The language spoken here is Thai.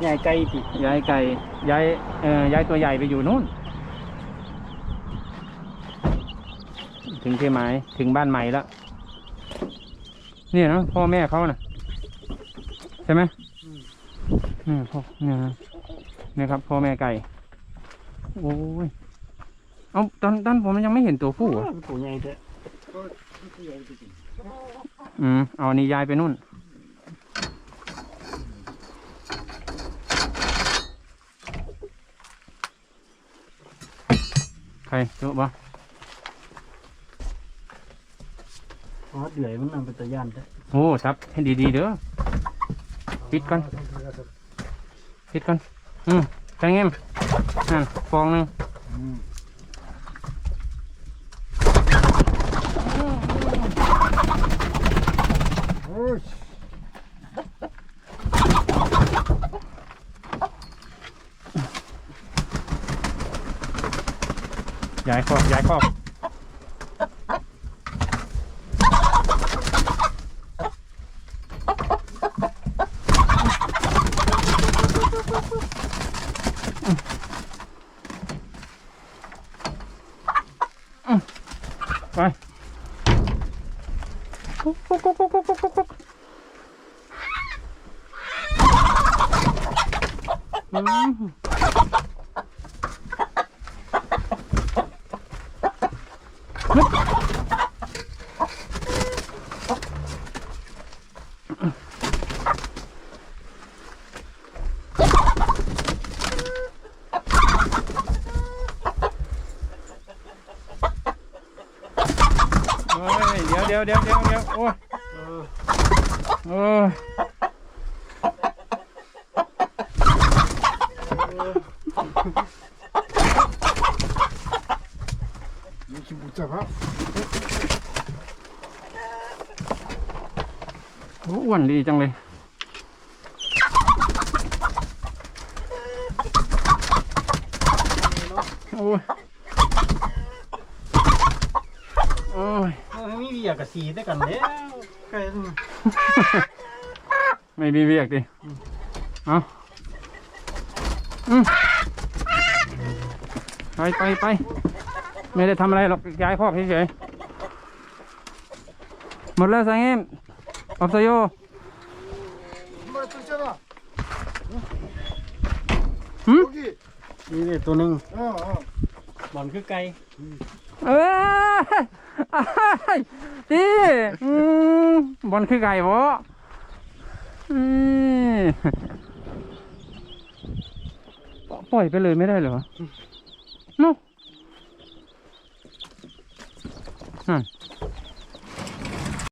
ใหญ่ไกลติย้ายไก่ย้ายเอ่อย้ายตัวใหญ่ไปอยู่นู่น ถึงที่หมายถึงบ้านใหม่แล้วเนี่ยนะพ่อแม่เขานะใช่ไหมนี่พ่อเนี่ยนะเนี่ยครับ พ่อแม่ไก่ โอ้ยเอาตอนตอนผมยังไม่เห็นตัวผู้เหรอตัวใหญ่เถอะอืมเอาอันนี้ย้ายไปนู่น ครรู้ปะอ๋อเดือยมันนำเป็นตะย่านเถอะโอ้ทับให้ดีๆเด้อ ปิดก่อนพิดก่อน อืมใส่เงี้ยมนั่นฟองหนึงโอ้ย ย้ายคอกย้ายคอกอืมไปกุ๊กกุ๊กกุ๊กกุ๊กกุ๊กกุ๊กกุ๊กอืม เฮ้ยเดี๋ยวเดี๋ยวเดี๋ยวเดี๋ยวเดี๋ยวโอ้ยโอ้ย มีชิบุจักครับโอ้อ้วนดีจังเลย โอ้ย โอ้ยเออมีเบียร์กับสีด้วยกันแล้วใกล้แล้วไม่มีเวียกดิ เอาอืมไปไปไป ไม่ได้ทำอะไรหรอกย้ายคอกเฉยๆหมดแล้วสังเงมอับสโยมาตุเจ้าละหืมโอเคนี่เลยตัวหนึ่งอ่าอ่าบอลคือไก่เอ้ยอ้ายตีอืมบอลคือไก่บ่อืมปล่อยไปเลยไม่ได้เหรอเนาะ นั่น